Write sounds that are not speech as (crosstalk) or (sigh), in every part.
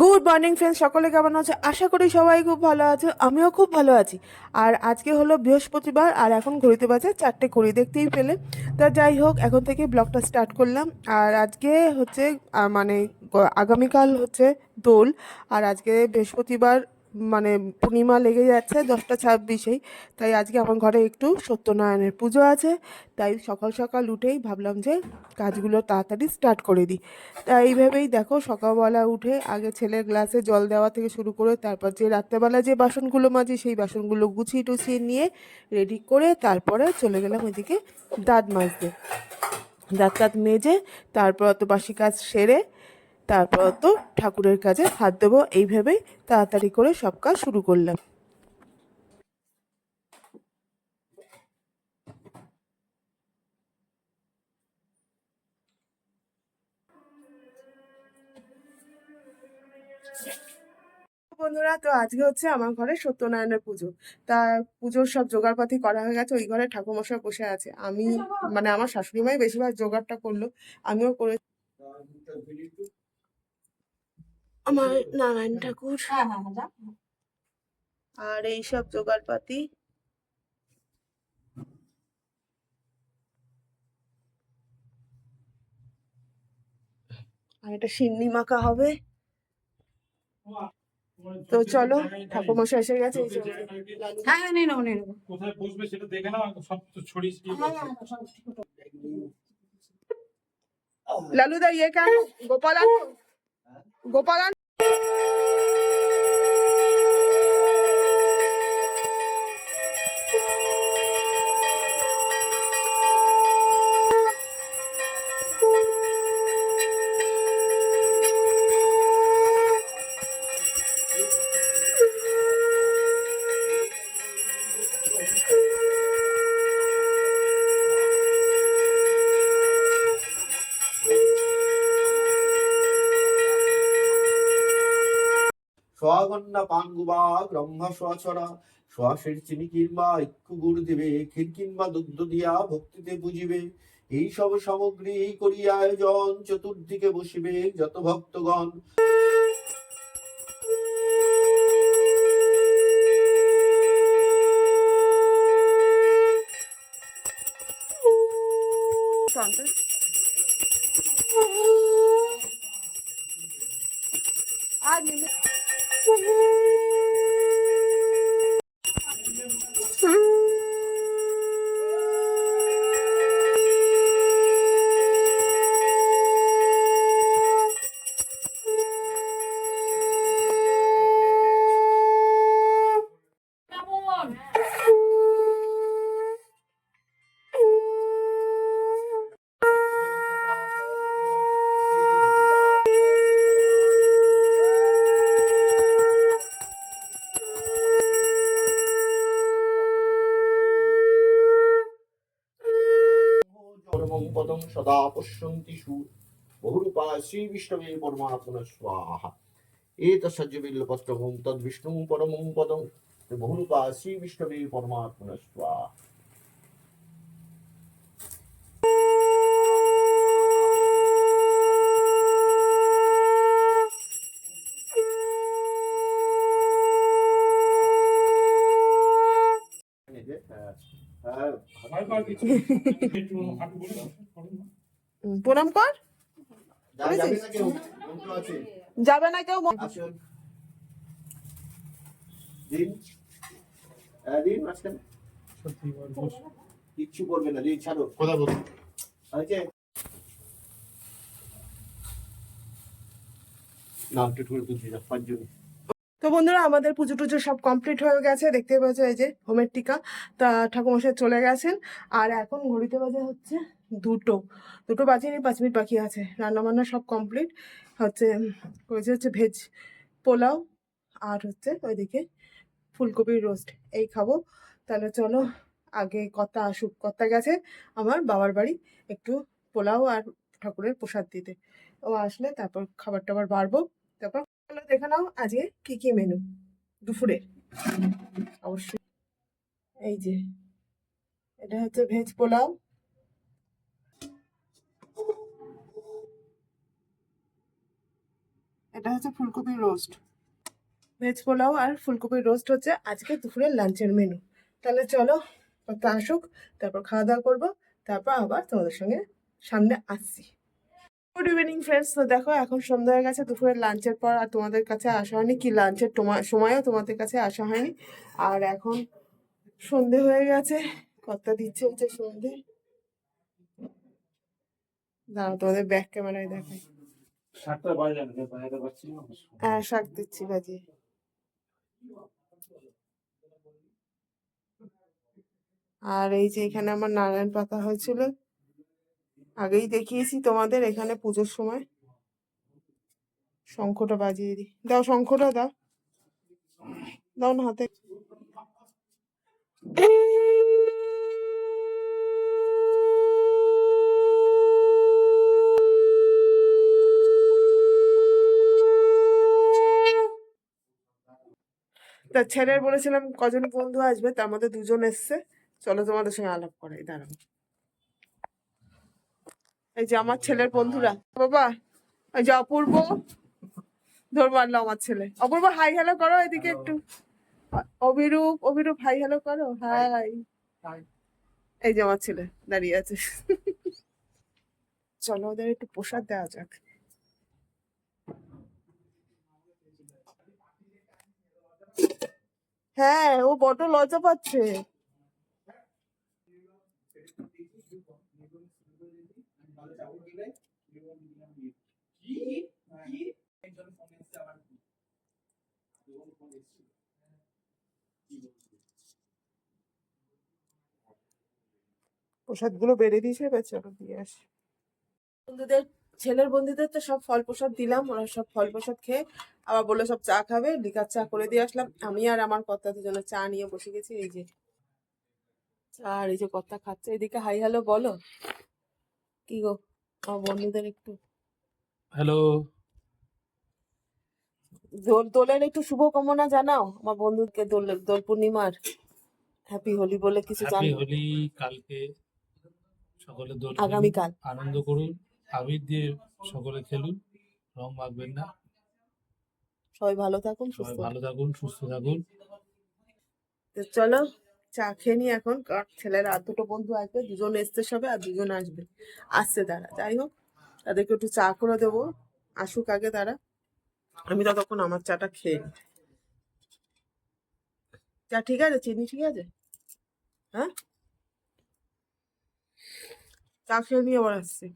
Good morning friends সকলে কেমন আছে? আশা করি সবাই খুব ভালো আছে। আমিও খুব ভালো আছি। আর আজকে হলো বৃহস্পতিবার, আর এখন ঘড়িতে বাজে চারটে ঘড়ি দেখতেই পেলে। তা যাই হোক, এখন থেকে ব্লগটা স্টার্ট করলাম। আর আজকে হচ্ছে মানে আগামীকাল হচ্ছে দোল। আর আজকে বৃহস্পতিবার মানে পূর্ণিমা লেগে যাচ্ছে, দশটা ছাব্বিশেই। তাই আজকে আমার ঘরে একটু সত্যনারায়ণের পুজো আছে। তাই সকাল সকাল উঠেই ভাবলাম যে কাজগুলো তাড়াতাড়ি স্টার্ট করে দিই। তাই এইভাবেই দেখো সকালবেলা উঠে আগে ছেলের গ্লাসে জল দেওয়া থেকে শুরু করে তারপর যে রাত্রেবেলা যে বাসনগুলো মাজি সেই বাসনগুলো গুছিয়ে টুছিয়ে নিয়ে রেডি করে তারপরে চলে গেলাম ওইদিকে দাঁত মাজতে। দাঁত টাত মেজে তারপর তো বাসি কাজ সেরে তারপর তো ঠাকুরের কাজে হাত দেবো। এইভাবেই তাড়াতাড়ি করে সব কাজ শুরু করলাম। বন্ধুরা, তো আজকে হচ্ছে আমার ঘরে সত্যনারায়ণের পুজো। তা পুজোর সব জোগাড়পাতি করা হয়ে গেছে, ওই ঘরে ঠাকুরমশাই বসে আছে। আমি মানে আমার শাশুড়ি মাই বেশিরভাগ জোগাড়টা করল, আমিও করে আমার নারায়ণ ঠাকুর আর এই সব জোগাড়পাতি? আর এটা সিন্নি মাখা হবে। তো চলো ঠাকুরমশাই এসে গেছে লালু হ্যাঁ হ্যাঁ নিয়ে নেব নিয়ে নেব কোথায় বসবে সেটা দেখে না সব তো ছড়িয়ে ছিটিয়ে হ্যাঁ, লালুদা ইয়ে কেন? গোপাল আনো আনো স্বগন্না ব্রহ্মা স্বছড়া শ্বাসের চিনি কিংবা ইক্ষু গুড় দিবে, ক্ষীর কিংবা দুগ্ধ দিয়া ভক্তিতে বুঝিবে। এই সব সামগ্রী করিয়া আয়োজন, চতুর্দিকে বসিবে যত ভক্তগণ। পদং সদা পশ্যন্তি সু বহুরূপা শ্রী বিষ্ণবে পরমাত্মন স্বাহা এতসজ্জ বিল্লপত্রমং তদ বিষ্ণু পরমং পদং বহুরূপা শ্রী বিষ্ণবে পরমাত্মন স্বাহা হ্যাঁ ভয় পাওয়ার কিছু (laughs) প্রণাম কর। যাবে না কেউ। কিচ্ছু করবে না। দিন ছাড়ো। কথা বল তুলছি তো বন্ধুরা আমাদের পুজো টুজো সব কমপ্লিট হয়ে গেছে। দেখতে পাচ্ছ এই যে হোমের টিকা। তা ঠাকুমশাই চলে গেছেন। আর এখন ঘড়িতে বাজে হচ্ছে দুটো দুটো বাজেনি পাঁচ মিনিট বাকি আছে। রান্না বান্না সব কমপ্লিট হচ্ছে উম, হয়েছে হচ্ছে ভেজ পোলাও আর হচ্ছে ওইদিকে ফুলকপির রোস্ট এই খাব। তাহলে চলো আগে কর্তা আসুক। কর্তা গেছে আমার বাবার বাড়ি একটু পোলাও আর ঠাকুরের প্রসাদ দিতে। ও আসলে তারপর খাবার টাবার বাড়বো। তারপর দেখে নাও আজকে কি কি মেনু দুপুরের অবশ্যই। এই যে এটা হচ্ছে ভেজ পোলাও। এটা হচ্ছে ফুলকপির রোস্ট ভেজ পোলাও আর ফুলকপির রোস্ট হচ্ছে আজকে দুপুরের লাঞ্চের মেনু তাহলে চলো কত আসুক, তারপর খাওয়া দাওয়া করব, তারপর আবার তোমাদের সঙ্গে সামনে আসছি। গুড ইভিনিং ফ্রেন্ডস তো দেখো, এখন সন্ধ্যা হয়ে গেছে, দুপুরের লাঞ্চের পর আর তোমাদের কাছে আসা হয়নি। কি লাঞ্চের সময়ও তোমাদের কাছে আসা হয়নি। আর এখন সন্ধে হয়ে গেছে কর্তা দিচ্ছে হচ্ছে সন্ধে? দাঁড়াও, তোমাদের ব্যাক ক্যামেরায় দেখাই। হ্যাঁ শাক দিচ্ছি আর এই যে এখানে আমার নারায়ণ পাতা হয়েছিল, আগেই দেখিয়েছি তোমাদের এখানে পুজোর সময়। শঙ্খটা বাজিয়ে দিই দাও শঙ্খটা, দাও। দাও না হাতে। তা ছেলের বলেছিলাম কজন বন্ধু আসবে তার মধ্যে দুজন এসছে। চলো তোমাদের সঙ্গে আলাপ করাই দাঁড়াও। এই যে আমার ছেলের বন্ধুরা। বাবা এই যে অপূর্ব ধর মারলো আমার ছেলে। অপূর্ব হাই হ্যালো করো এদিকে একটু। অ- অভিরূপ অভিরূপ হাই হ্যালো করো হাই এই যে আমার ছেলে দাঁড়িয়ে আছে। চলো ওদের একটু প্রসাদ দেওয়া যাক। হ্যাঁ ও বড্ড লজ্জা পাচ্ছে। প্রসাদগুলো বেড়ে দিয়েছে এবার দিয়ে আসি। বন্ধুদের ছেলের বন্ধুদের তো সব ফল প্রসাদ দিলাম ওরা সব ফল প্রসাদ খেয়ে আবার বলল সব চা খাবে লিকার চা করে দিয়ে আসলাম। আমি আর আমার কর্তা দুজনে চা নিয়ে বসে গেছি এই যে। চা আর এই যে কর্তা খাচ্ছে এদিকে হাই হ্যালো বলো। কি গো আমার বন্ধুদের একটু। হ্যালো। দোল দোলের একটু শুভকামনা জানাও আমার বন্ধুকে দোল দোল পূর্ণিমার। হ্যাপি হোলি বলে কিছু হ্যাপি হোলি কালকে সকলে দোল আগামীকাল। আনন্দ করুন। আবির দিয়ে সকলে খেলুন। রং মাখবেন না। সবাই ভালো থাকুন সবাই সুস্থ ভালো থাকুন। সুস্থ থাকুন। তো চলো চা খেয়ে নি এখন কারণ ছেলেরা আর দুটো বন্ধু আসবে দুজন এসছে সবে আর দুজন আসবে। আসছে তারা যাই হোক তাদেরকে একটু চা করে দেবো। আসুক আগে তারা। আমি ততক্ষণ আমার চাটা খেয়ে নিই। চা ঠিক আছে? চিনি ঠিক আছে? হ্যাঁ? চা খেয়ে নিয়ে আবার আসছি।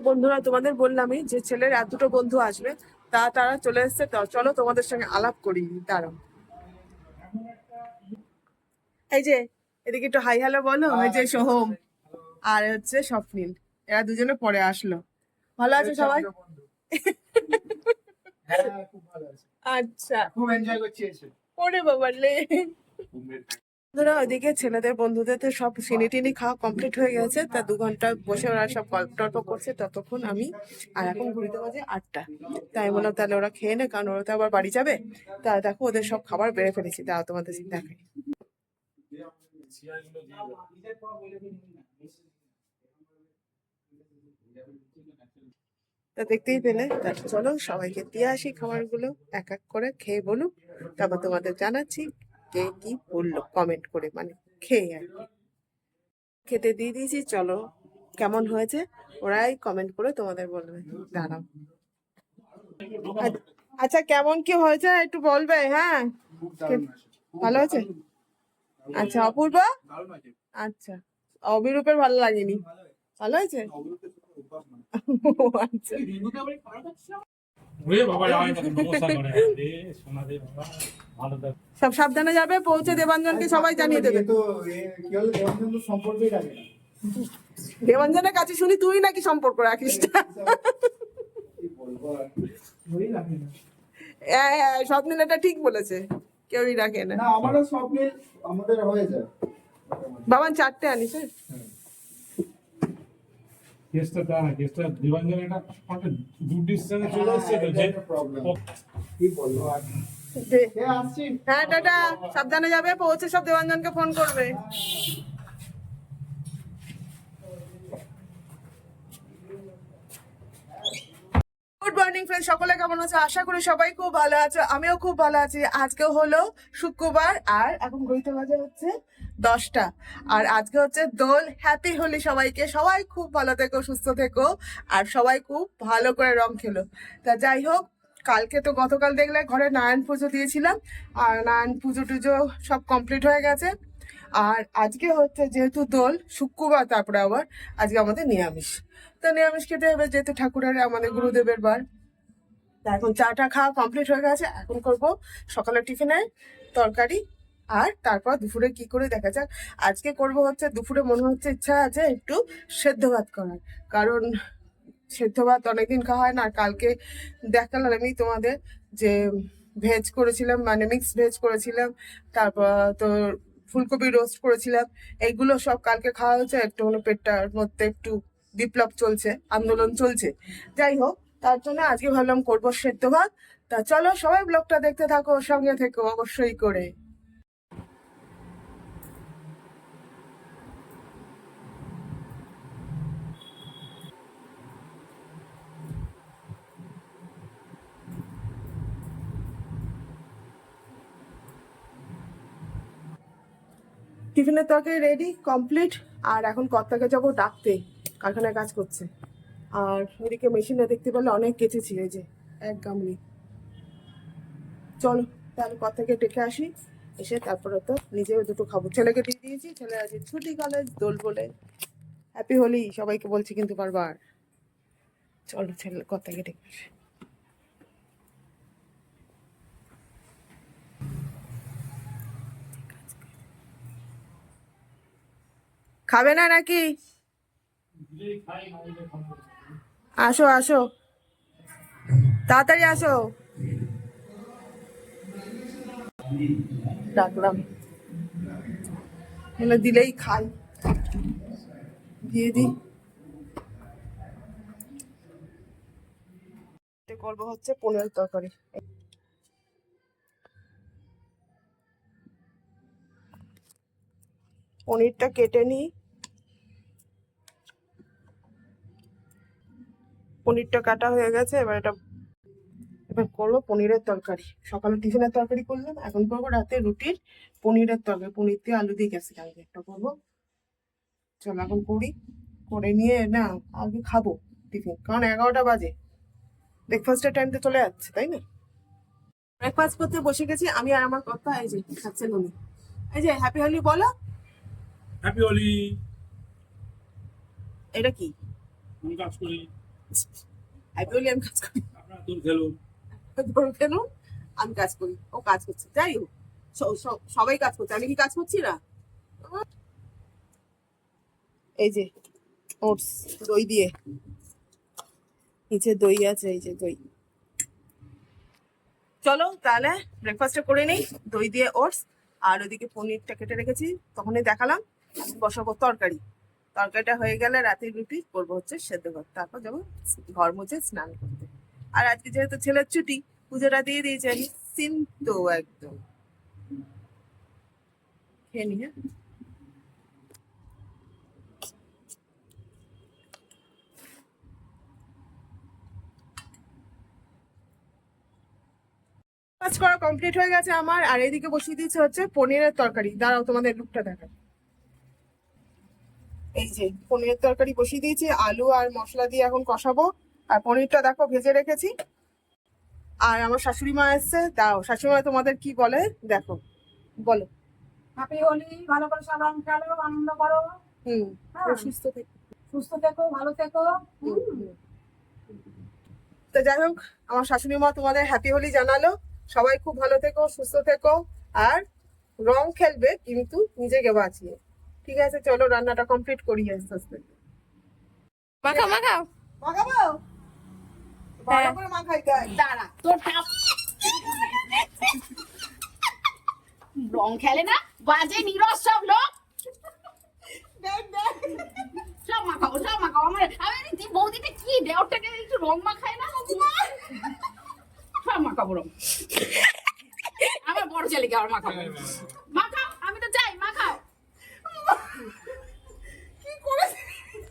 বন্ধুরা তোমাদের বললামই যে ছেলের আর দুটো বন্ধু আসবে তা তারা চলে এসছে তো চলো তোমাদের সঙ্গে আলাপ করি দাঁড়াও। এই যে এদিকে একটু হাই হ্যালো বলো এই যে সোহম আর হচ্ছে স্বপ্নিল এরা দুজনে পরে আসলো। ভালো আছে সবাই? আচ্ছা। খুব এনজয় করছি ওরে বাবা লে বন্ধুরা, ওইদিকে ছেলেদের বন্ধুদের তো সব সিনি টিনি খাওয়া কমপ্লিট হয়ে গেছে। তা দু ঘণ্টা বসে ওরা সব গল্প টল্প করছে ততক্ষণ আমি, আর এখন ঘুরিতে বাজে আটটা। তাই বললাম, তাহলে ওরা খেয়ে নে, কারণ ওরা তো আবার বাড়ি যাবে। তা দেখো, ওদের সব খাবার বেড়ে ফেলেছি। দাও তোমাদের দেখাই। তা দেখতেই পেলে। তা চলো, সবাইকে দিয়ে আসি খাবারগুলো। এক এক করে খেয়ে বলুক। তারপর তোমাদের জানাচ্ছি। কে কি বলল কমেন্ট করে মানে খেয়ে আর কি। খেতে দিয়ে দিয়েছি চলো কেমন হয়েছে? ওরাই কমেন্ট করে তোমাদের বলবে দাঁড়াও। আ- আচ্ছা কেমন কি হয়েছে একটু বলবে হ্যাঁ? ভালো আছে? আচ্ছা অপূর্ব? আচ্ছা অবিরূপের ভালো লাগেনি। ভালো হয়েছে? ও, আচ্ছা। সব সাবধানে যাবে পৌঁছে দেবাঞ্জনকে সবাই জানিয়ে দেবে। তো এ কি হলো দেবাঞ্জন তো সম্পর্কই রাখে না। দেবাঞ্জনের কাছে শুনি তুই নাকি সম্পর্ক রাখিস হ্যাঁ হ্যাঁ স্বপ্নিল এটা ঠিক বলেছে কেউই রাখে না। আমারও স্বপ্নে আমাদের হয়ে যায়। বাবান চারটে আনিস হ্যাঁ? কেসটা তা না কেসটা দিবাঞ্জন একটা দূর ডিস্টেন্সে চলে এসছে তো যে প্রবলেম কি বলব আর। হ্যাঁ টাটা। সাবধানে যাবে পৌঁছে সব দেবাঞ্জনকে ফোন করবে গুড মর্নিং ফ্রেন্ড সকলে কেমন আছে? আশা করি সবাই খুব ভালো আছে। আমিও খুব ভালো আছি। আজকে হলো শুক্রবার, আর এখন ঘড়িতে বাজে হচ্ছে দশটা। আর আজকে হচ্ছে দোল। হ্যাপি হোলি সবাইকে। সবাই খুব ভালো থেকো, সুস্থ থেকো, আর সবাই খুব ভালো করে রং খেলো। তা যাই হোক, কালকে তো গতকাল দেখলে ঘরে নারায়ণ পুজো দিয়েছিলাম, আর নারায়ণ পুজো টুজো সব কমপ্লিট হয়ে গেছে। আর আজকে হচ্ছে যেহেতু দোল, শুক্রবার তারপরে আবার আজকে আমাদের নিরামিষ। তো নিরামিষ খেতে হবে, যেহেতু ঠাকুরের আমাদের গুরুদেবের বার। তা এখন চাটা খাওয়া কমপ্লিট হয়ে গেছে, এখন করব সকালের টিফিনে তরকারি আর তারপর দুপুরে কি করে দেখা যাক। আজকে করব হচ্ছে, দুপুরে মনে হচ্ছে ইচ্ছা আছে একটু সেদ্ধ ভাত করার। কারণ সেদ্ধ ভাত অনেকদিন খাওয়া হয় না, আর কালকে দেখালাম আমি তোমাদের যে ভেজ করেছিলাম মানে মিক্স ভেজ করেছিলাম, তারপর তোর ফুলকপি রোস্ট করেছিলাম, এইগুলো সব কালকে খাওয়া হয়েছে একটু মানে পেটটার মধ্যে একটু বিপ্লব চলছে, আন্দোলন চলছে। যাই হোক তার জন্য আজকে ভাবলাম করব সেদ্ধ ভাত। তা চলো সবাই ব্লগটা দেখতে থাকো সঙ্গে থেকো অবশ্যই করে। টিফিনের তরকারি রেডি কমপ্লিট আর এখন কর্তাকে যাব ডাকতে, কারখানায় কাজ করছে। আর ওদিকে মেশিনে দেখতে পেলে অনেক কেচেছি, এই যে, এক গামলি। চলো, তাহলে কর্তাকে ডেকে আসি, এসে তারপরে তো নিজেও দুটো খাব। ছেলেকে দিয়ে দিয়েছি, ছেলে আছে ছুটি কলেজ দোল বলে। হ্যাপি হোলি সবাইকে বলছি কিন্তু বারবার। চলো, ছেলে কর্তাকে ডেকে আসি। খাবে না নাকি? আসো আসো। তাড়াতাড়ি আসো। ডাকলাম। বলে দিলেই খাই। দিয়ে দিই। করব হচ্ছে পনেরো তরকারি। পনিরটা কেটে নিই। পনিরটা কাটা হয়ে গেছে এবার এটা এবার করব পনিরের তরকারি। সকালে টিফিনের তরকারি করলাম এখন করব রাতে রুটির পনিরের তরকারি পনির দিয়ে আলু দিয়ে গেছে কালকে একটা করব। চলো এখন করি করে নিয়ে না আগে খাব টিফিন কারণ এগারোটা বাজে। ব্রেকফাস্টের টাইমটা চলে যাচ্ছে তাই না? ব্রেকফাস্ট করতে বসে গেছি আমি আর আমার কথা এই যে খাচ্ছেন উনি এই যে হ্যাপি হোলি বলো। হ্যাপি হোলি এটা কি? কাজ করি। হ্যাপি হোলি আমি কাজ করি। দূর খেলুন। কেন আমি কাজ করি ও কাজ করছে যাই হোক। সবাই কাজ করছে আমি কি কাজ করছি না? এই যে ওটস দই দিয়ে। নিচে দই আছে এই যে দই। চলো তাহলে ব্রেকফাস্টটা করে নেই দই দিয়ে ওটস আর ওদিকে পনিরটা কেটে রেখেছি তখনই দেখালাম বসাবো তরকারি। তরকারিটা হয়ে গেলে রাতের রুটি, করব হচ্ছে সেদ্ধ ভাত। তারপর যাব ঘর মুছে স্নান করতে। আর আজকে যেহেতু ছেলের ছুটি, পুজোটা দিয়ে দিয়েছে আমি। সিন্ত একদম। খেয়ে নি হ্যাঁ? কাজ করা কমপ্লিট হয়ে গেছে আমার। আর এদিকে বসিয়ে দিয়েছে হচ্ছে পনিরের তরকারি। দাঁড়াও তোমাদের লুকটা দেখা যে পনিরের তরকারি বসিয়ে দিয়েছি আলু আর মশলা দিয়ে এখন কষাবো। আর পনিরটা দেখো ভেজে রেখেছি। আর আমার শাশুড়ি মা এসছে। দাও শাশুড়ি মা তোমাদের কি বলে? দেখো বলো। হ্যাপি হোলি ভালো করে সব রং খেলো আনন্দ করো। হুম হ্যাঁ। সুস্থ থেকো। সুস্থ থেকো ভালো থেকো। তো যাই হোক আমার শাশুড়ি মা তোমাদের হ্যাপি হোলি জানালো। সবাই খুব ভালো থেকো সুস্থ থেকো। আর রং খেলবে কিন্তু নিজেকে বাঁচিয়ে। ঠিক আছে চলো রান্নাটা কমপ্লিট করি আস্তে আস্তে। মাখাও মাখাও। মাখাবো? ভালো করে মাখাই গাই। দাঁড়া তোর রং খেলে না বাজে নিরস সব লোক। দেখ দেখ। সব মাখাবো সব মাখাবো আমার আমি বৌদিটা কি? একটু রং মাখায় না? সব মাখাবো রং। আমার বড় ছেলেকে আবার মাখাবো। মাখাও আমি তো মাখাও কি করেছে আমি আর একটু ভালো খাই কেউ রং মাখায় না তুই বাবা ওই ঠাকুমাকে দিই দাও তো একটু। অল্প অল্প দে বাবা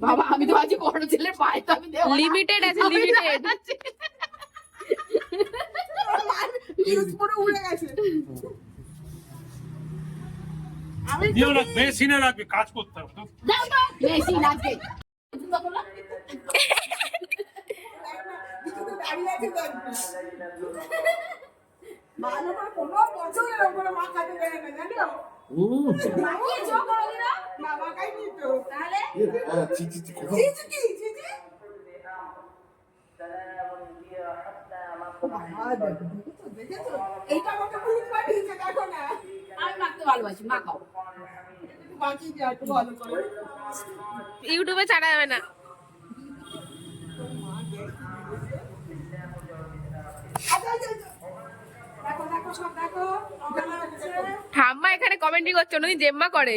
বাবা আমি তো আছি বড় ছেলের পায়ে তো আমি দেবো লিমিটেড আছে লিমিটেড Fuse পুরো উড়ে গেছে আমি দিও না বেশি না রাখবে কাজ করতে হবে তো দাও তো বেশি নাচবে জুতো খোলা। কিছুতে দাঁড়িয়ে আছে দেখবি। ভালো করে কোনো বছর এরকম করে মা খাতে দেয় না, জানো? মাখিয়েছো কোনোদিনও? না, মা খাইনি তো। তাহলে চিচি কি, চিচি? বাবা, দেখো, দেখেছ, দেখেছ? এইটা আমাকে খুব পাঠিয়েছে, দেখো না। আমি মাখতে ভালোবাসি মাখাও একটু বাঁচিয়ে দিও, একটু ভালো করে। ইউটিউবে ছাড়া যাবে না। আচ্ছা, আচ্ছা, আচ্ছা। দেখো, দেখো, সব দেখো। আমার হচ্ছে, ঠাম্মা এখানে কমেন্টই করছে অন্যদিন জেম্মা করে।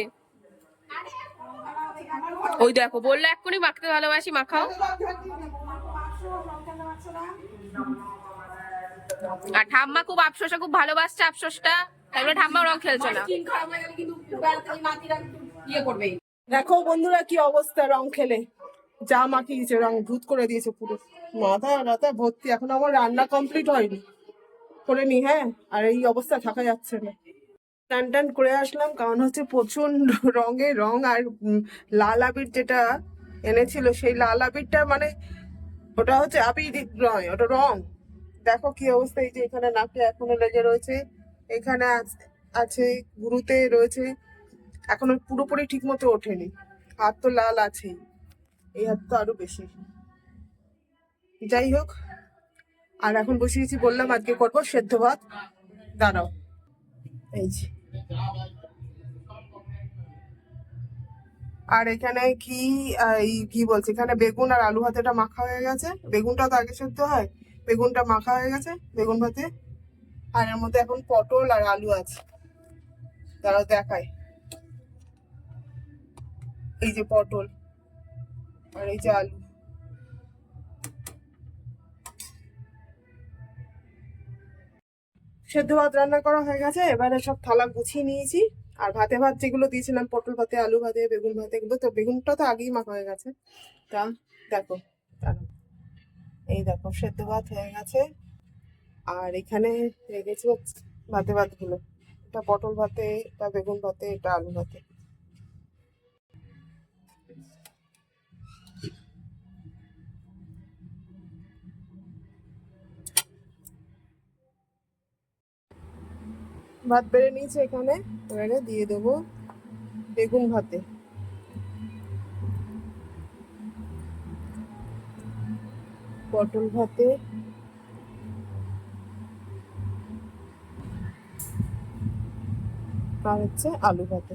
ওই দেখো বলল এক্ষুনি মাখতে ভালোবাসি মাখাও। আর ঠাম্মা খুব আফসোসা খুব ভালোবাসছে আফসোসটা। তারপরে ঠাম্মা রং খেলছে না। দেখো বন্ধুরা কি অবস্থা রং খেলে। যা মাখিয়েছে রং ভূত করে দিয়েছে পুরো। মাথা মাথা ভর্তি এখন আমার রান্না কমপ্লিট হয়নি। করে নি হ্যাঁ? আর এই অবস্থা থাকা যাচ্ছে না। টান টান করে আসলাম, কারণ হচ্ছে প্রচণ্ড রঙে রং আর লাল আবির যেটা এনেছিল, সেই লাল আবিরটা মানে ওটা হচ্ছে আবির নয়, ওটা রং। দেখো কি অবস্থা, এই যে এখানে নাকে এখনও লেগে রয়েছে, এখানে আছ- গুরুতে রয়েছে, এখনও পুরোপুরি ঠিক মতো ওঠেনি। হাত তো লাল আছেই, এই হাত তো আরও বেশি। যাই হোক আর এখন বসিয়েছি বললাম আজকে করব সেদ্ধ ভাত। দাঁড়াও। এই যে। আর এখানে কি, এই কি বলছে, এখানে বেগুন আর আলু ভাতেটা মাখা হয়ে গেছে। বেগুনটা তো আগে সেদ্ধ হয়, বেগুনটা মাখা হয়ে গেছে, বেগুন ভাতে। আর এর মধ্যে এখন পটল আর আলু আছে। দাঁড়াও দেখায় এই যে পটল, আর এই যে আলু। সেদ্ধ ভাত রান্না করা হয়ে গেছে, এবারে সব থালা গুছিয়ে নিয়েছি। আর ভাতে ভাত যেগুলো দিয়েছিলাম, পটল ভাতে, আলু ভাতে, বেগুন ভাতে, এগুলো তো বেগুনটা তো আগেই মাখা হয়ে গেছে। তা দেখো। এই দেখো, সেদ্ধ ভাত হয়ে গেছে। আর এখানে রেখেছি ভাতে ভাতগুলো। এটা পটল ভাতে, এটা বেগুন ভাতে, এটা আলু ভাতে। ভাত বেড়ে নিয়েছি এখানে, এবারে দিয়ে দেবো বেগুন ভাতে। পটল ভাতে। আর হচ্ছে আলু ভাতে।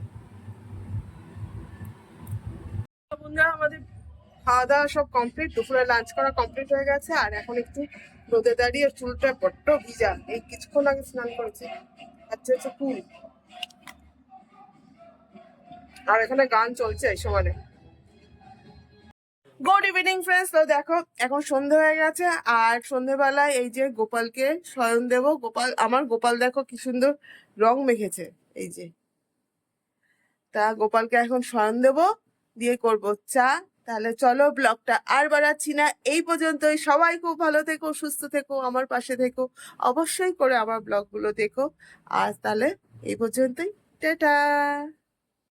বন্ধুরা, আমাদের খাওয়া দাওয়া সব কমপ্লিট দুপুরে লাঞ্চ করা কমপ্লিট হয়ে গেছে, আর এখন একটু রোদে দাঁড়িয়ে চুলটা বড্ড ভিজা। এই কিছুক্ষণ আগে স্নান করেছি। আচ্ছা হচ্ছে আর এখানে গান চলছে এই সময়। গুড ইভিনিং ফ্রেন্ডস তো দেখো, এখন সন্ধে হয়ে গেছে, আর সন্ধেবেলায় এই যে গোপালকে শয়ন দেব। গোপাল, আমার গোপাল দেখো কি সুন্দর রং মেখেছে, এই যে। তা গোপালকে এখন শয়ন দেব, দিয়ে করব চা। তাহলে চলো ব্লগটা আর বাড়াচ্ছি না। এই পর্যন্তই। সবাই খুব ভালো থেকো, সুস্থ থেকো, আমার পাশে থেকো। অবশ্যই করে আমার ব্লগগুলো দেখো। আর তাহলে এই পর্যন্তই। টাটা!